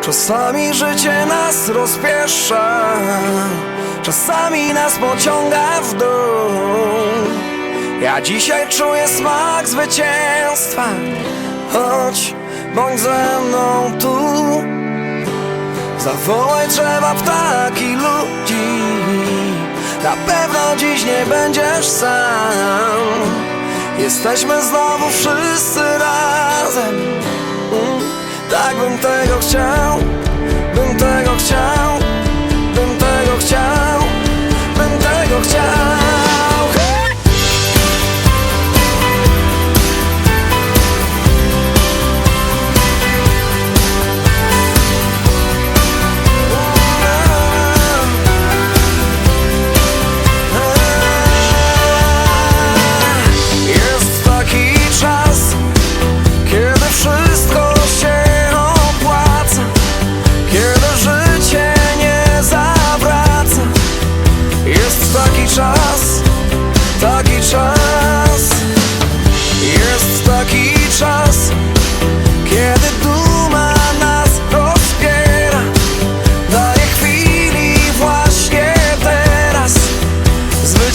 Czasami życie nas rozpiesza Czasami nas pociąga w dół. Ja dzisiaj czuję smak zwycięstwa Chodź, bądź ze mną tu. Zawołaj trzeba ptaki ludzi Na pewno dziś nie będziesz sam. Jesteśmy znowu wszyscy razem. Mm, Tak bym tego chciał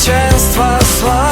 Zwycięstwa smak,